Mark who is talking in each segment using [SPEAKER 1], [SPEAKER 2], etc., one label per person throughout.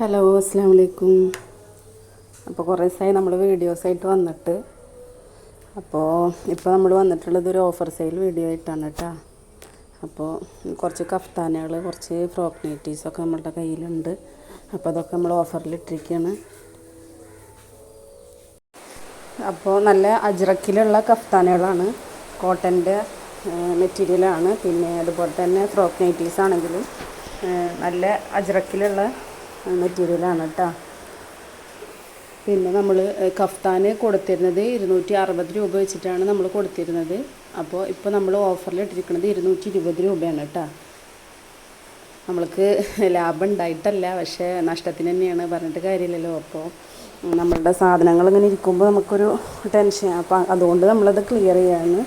[SPEAKER 1] Hello അസ്സാം വലൈക്കും അപ്പോൾ കുറേ ദിവസമായി നമ്മൾ വീഡിയോസായിട്ട് വന്നിട്ട്. അപ്പോൾ ഇപ്പോൾ നമ്മൾ വന്നിട്ടുള്ളത് ഒരു ഓഫർ സെയിൽ വീഡിയോ ആയിട്ടാണ് കേട്ടോ അപ്പോൾ കുറച്ച് കഫ്താനകൾ കുറച്ച് ഫ്രോക്ക് നൈറ്റീസൊക്കെ നമ്മളുടെ കയ്യിലുണ്ട്. അപ്പോൾ അതൊക്കെ നമ്മൾ ഓഫറിൽ ഇട്ടിരിക്കുകയാണ് അപ്പോൾ നല്ല അജ്രക്കിലുള്ള കഫ്താനകളാണ്. കോട്ടന്റെ മെറ്റീരിയലാണ് പിന്നെ അതുപോലെ തന്നെ ഫ്രോക്ക് നൈറ്റീസ് ആണെങ്കിലും നല്ല അജ്രക്കിലുള്ള മെറ്റീരിയലാണ് കേട്ടോ. പിന്നെ നമ്മൾ കഫ്താൻ കൊടുത്തിരുന്നത് ഇരുന്നൂറ്റി അറുപത് രൂപ വെച്ചിട്ടാണ് നമ്മൾ കൊടുത്തിരുന്നത്. അപ്പോൾ ഇപ്പോൾ നമ്മൾ ഓഫറിൽ ഇട്ടിരിക്കുന്നത് ഇരുന്നൂറ്റി ഇരുപത് രൂപയാണ് കേട്ടോ. നമ്മൾക്ക് ലാഭം ഉണ്ടായിട്ടല്ല പക്ഷേ നഷ്ടത്തിന് തന്നെയാണ് പറഞ്ഞിട്ട് കാര്യമില്ലല്ലോ. അപ്പോൾ നമ്മളുടെ സാധനങ്ങൾ ഇങ്ങനെ ഇരിക്കുമ്പോൾ നമുക്കൊരു ടെൻഷൻ അപ്പം അതുകൊണ്ട് നമ്മളത് ക്ലിയർ ചെയ്യാണ്.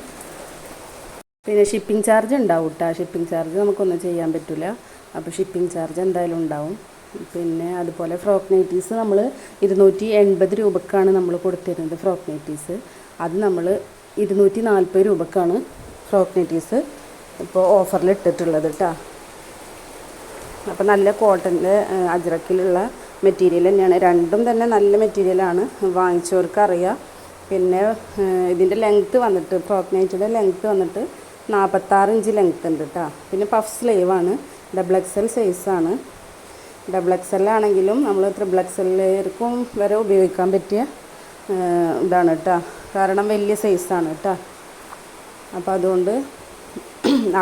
[SPEAKER 1] പിന്നെ ഷിപ്പിംഗ് ചാർജ് ഉണ്ടാവും കേട്ടോ. ഷിപ്പിംഗ് ചാർജ് നമുക്കൊന്നും ചെയ്യാൻ പറ്റില്ല അപ്പോൾ ഷിപ്പിംഗ് ചാർജ് എന്തായാലും ഉണ്ടാവും. പിന്നെ അതുപോലെ ഫ്രോക്ക് നൈറ്റീസ് നമ്മൾ ഇരുന്നൂറ്റി എൺപത് രൂപക്കാണ് നമ്മൾ കൊടുത്തിരുന്നത് ഫ്രോക്ക് നൈറ്റീസ് അത് നമ്മൾ ഇരുന്നൂറ്റി നാൽപ്പത് രൂപക്കാണ് ഫ്രോക്ക് നൈറ്റീസ് ഇപ്പോൾ ഓഫറിൽ ഇട്ടിട്ടുള്ളത് കേട്ടോ അപ്പോൾ നല്ല കോട്ടന്റെ അജ്രക്കിലുള്ള മെറ്റീരിയൽ തന്നെയാണ്. രണ്ടും തന്നെ നല്ല മെറ്റീരിയലാണ് വാങ്ങിച്ചവർക്ക് അറിയാം പിന്നെ ഇതിന്റെ ലെങ്ത്ത് വന്നിട്ട് ഫ്രോക്ക് നൈറ്റിന്റെ ലെങ്ത്ത് വന്നിട്ട് നാൽപ്പത്താറ് ഇഞ്ച് ലെങ്ത്ത് ഉണ്ട് കേട്ടോ പിന്നെ പഫ് സ്ലീവാണ് ഡബിൾ എക്സൽ സൈസാണ് ഡബിൾ എക്സ് എൽ ആണെങ്കിലും നമ്മൾ ത്രിബിൾ എക്സ് എല്ലാവർക്കും വരെ ഉപയോഗിക്കാൻ പറ്റിയ ഇതാണ് കേട്ടോ കാരണം വലിയ സൈസാണ് കേട്ടോ അപ്പോൾ അതുകൊണ്ട്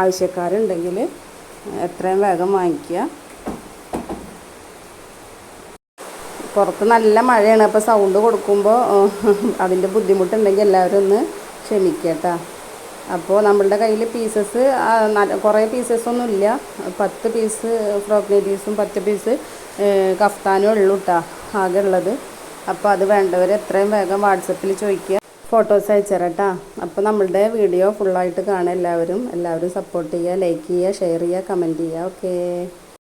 [SPEAKER 1] ആവശ്യക്കാരുണ്ടെങ്കിൽ എത്രയും വേഗം വാങ്ങിക്കുക. പുറത്ത് നല്ല മഴയാണ് അപ്പോൾ സൗണ്ട് കൊടുക്കുമ്പോൾ അതിന്റെ ബുദ്ധിമുട്ടുണ്ടെങ്കിൽ എല്ലാവരും ഒന്ന് ക്ഷമിക്കുക കേട്ടോ അപ്പോൾ നമ്മളുടെ കയ്യിൽ പീസസ് കുറേ പീസസ് ഒന്നും ഇല്ല പത്ത് പീസ് ഫ്രോക്ക് നൈറ്റീസും പത്ത് പീസ് കഫ്താനും ഉള്ളൂ കേട്ടോ ആകെ ഉള്ളത്. അപ്പോൾ അത് വേണ്ടവർ എത്രയും വേഗം വാട്സപ്പിൽ ചോദിക്കുക. ഫോട്ടോസ് അയച്ചുതരാം കേട്ടോ അപ്പോൾ നമ്മളുടെ വീഡിയോ ഫുള്ളായിട്ട് കാണുക എല്ലാവരും. എല്ലാവരും സപ്പോർട്ട് ചെയ്യുക ലൈക്ക് ചെയ്യുക ഷെയർ ചെയ്യുക കമന്റ് ചെയ്യുക. ഓക്കേ